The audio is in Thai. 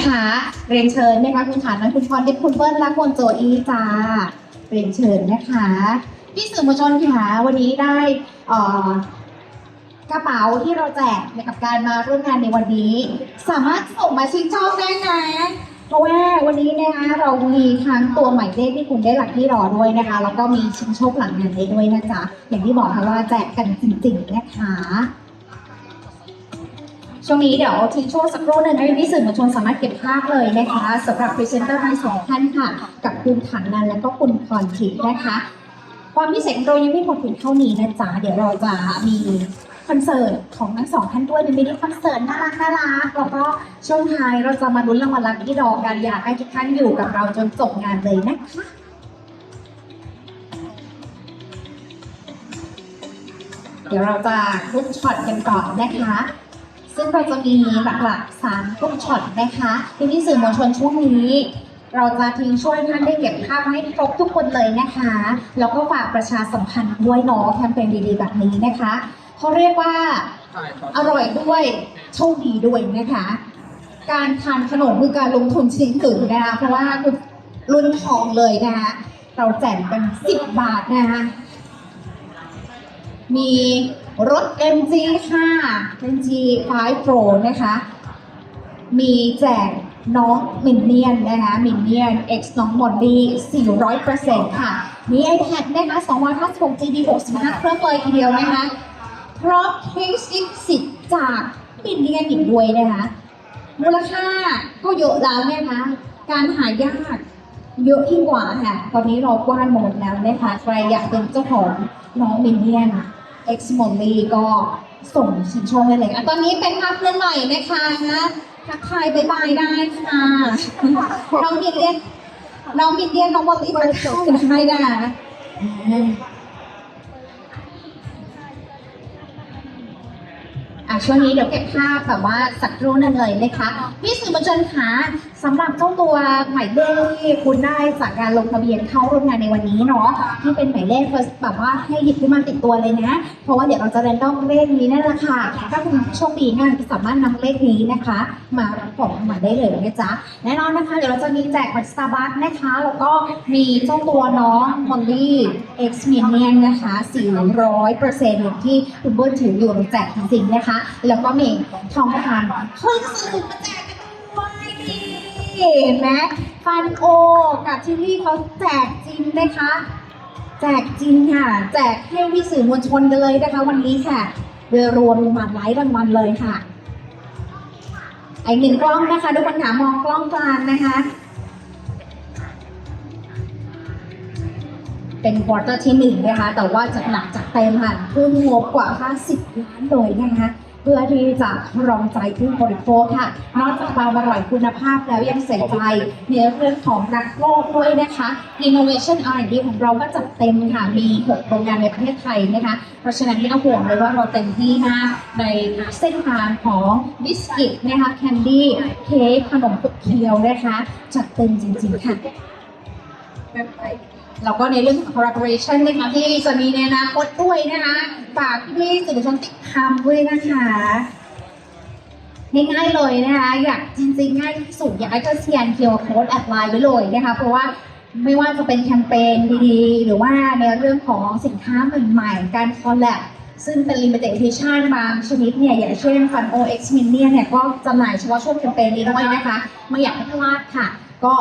นะคะ เรียนเชิญนะคะคุณฐานและคุณพรทิพย์คุณเปิ้ลและคุณโจอีจ้าเรียนเชิญนะคะพี่สื่อมวลชนค่ะวันนี้ได้เอ่อกระเป๋าที่เราแจกในกับการมาร่วมงานในวันนี้ สามารถส่งมาชิงโชคได้นะเพราะว่าวันนี้นะคะเรามีทั้งตัวหมายเลขที่คุณได้หลักที่รอด้วยนะคะ แล้วก็มีชิงโชคหลังงานได้ด้วยนะจ๊ะอย่างที่บอกค่ะว่าแจกกันจริงๆนะคะ ช่วงนี้เดี๋ยวทิ้งช่วงสักครู่หนึ่งให้พี่สื่อมวลชนสามารถเก็บภาพเลยนะคะสำหรับพรีเซนเตอร์ทั้งสองท่านค่ะ กับคุณถังนันและก็คุณพรทิพย์นะคะ ความพิเศษของเรายังไม่หมดเพียงเท่านี้นะจ๊ะเดี๋ยวเราจะมีคอนเสิร์ตของทั้งสองท่านด้วยเป็นมินิคอนเสิร์ตน่ารักน่ารักแล้วก็ช่วงท้ายเราจะมาลุ้นรางวัลลัคกี้ดอกันอยากให้ทุกท่านอยู่กับเราจนจบงานเลยนะคะเดี๋ยวเราจะลุ้นช็อตกันก่อนนะคะ ซึ่งเราจะมีหลักๆ3กลุ่มช็อตนะคะที่ที่สื่อมวลชนช่วงนี้ เราจะทิ้งช่วยท่านได้เก็บภาพให้ครบทุกคนเลยนะคะ แล้วก็ฝากประชาสัมพันธ์ด้วยเนาะแคมเปญดีๆแบบนี้นะคะเขาเรียกว่าอร่อยด้วยโชคดีด้วยนะคะ การทานขนมคือการลงทุนชิ้นถึงนะคะเพราะว่าคุณรุ่นทองเลยนะคะเราแจกกัน10 บาทนะคะมี รถ MG ค่ะ MG 5 Pro นะคะ มีแจกน้องมินเนียนนะคะมินเนียน X น้องมอนดี้400%ค่ะ มี iPad นะคะ256 GB 65 เครื่องเลยทีเดียวนะคะพร้อมเคนิสิทธิ์จากมินเนียนอีกด้วยนะคะ มูลค่าก็เยอะแล้วนะคะ การหายากเยอะยิ่งกว่าค่ะ ตอนนี้เรากว้านหมดแล้วนะคะ ใครอยากเป็นเจ้าของน้องมินเนียน X m o n l y ก็ส่งชิงโชคได้เลยอะตอนนี้เป็นภาพเคลื่อนไหวนะคะทักทายบายบายได้ค่ะน้องมินเนียนน้องมินเนียนน้องบอลลี่ทักทายได้นะคะอ่าอะช่วงนี้เดี๋ยวเก็บภาพแบบว่าสักครู่นึงเลยนะคะพี่สื่อมวลชนคะ สำหรับเจ้าตัวหมายเลขที่คุณได้จากการลงทะเบียนเข้าร่วมงานในวันนี้เนาะที่เป็นหมายเลข first แบบว่าให้หยิบขึ้นมาติดตัวเลยนะ เพราะว่าเดี๋ยวเราจะเรนดอมเลขนี้นั่นแหละค่ะ ถ้าคุณโชคดีงานสามารถนำเลขนี้นะคะ มารับของรางวัลได้เลยนะจ๊ะแน่นอนนะคะ เดี๋ยวเราจะมีแจกบัตรสตาร์บัคนะคะ แล้วก็มีเจ้าตัวน้องมอลลี่ X Minion นะคะ400%อย่างที่คุณเบิร์ตถืออยู่แจกจริงๆนะคะ แล้วก็มีทองคำเครื่องสนุกมาแจก เห็นไหมฟันโอ กับที่นี่เขาแจกจริงนะคะ แจกจริงค่ะ แจกให้พี่สื่อมวลชนกันเลยนะคะ วันนี้ค่ะโดยรวมมาหลายรางวัลเลยค่ะไอหนึ่งกล้องนะคะทุกคนหามมองกล้องกลางนะคะ เป็นควอเตอร์ที่หนึ่งนะคะ แต่ว่าจัดหนักจัดเต็มค่ะทุ่มงบกว่า 50 ล้านเลยนะคะ เพื่อที่จะรองใจผู้บริโภคค่ะ นอกจากความอร่อยคุณภาพแล้วยังใส่ใจในเรื่องของรักโลกด้วยนะคะ Innovation R&D ของเราก็จัดเต็มค่ะ มี 6 โรงงานในประเทศไทยนะคะ เพราะฉะนั้นไม่ต้องห่วงเลยว่าเราเต็มที่มากในเส้นทางของบิสกิตนะคะแคนดี้เค้กขนมขบเคี้ยวนะคะ จัดเต็มจริงๆค่ะ แล้วก็ในเรื่องของ collaboration นะคะที่จะมีในอนาคตด้วยนะคะฝากพี่ๆสื่อมวลชนติดตามด้วยนะคะง่ายๆเลยนะคะอยากจริงๆง่ายที่สุดอยากให้เธอเซียนเคียวโค้ดแอดไลน์ไว้เลยนะคะเพราะว่าไม่ว่าจะเป็นแคมเปญดีๆ หรือว่าในเรื่องของสินค้าใหม่ๆ การคอลแลบซึ่งเป็น limited edition บางชนิดเนี่ยอย่างเช่นฟัน OX Minion เนี่ยก็จำหน่ายเฉพาะช่วงแคมเปญนี้ด้วยนะคะ ไม่อยากให้พลาดค่ะ ก็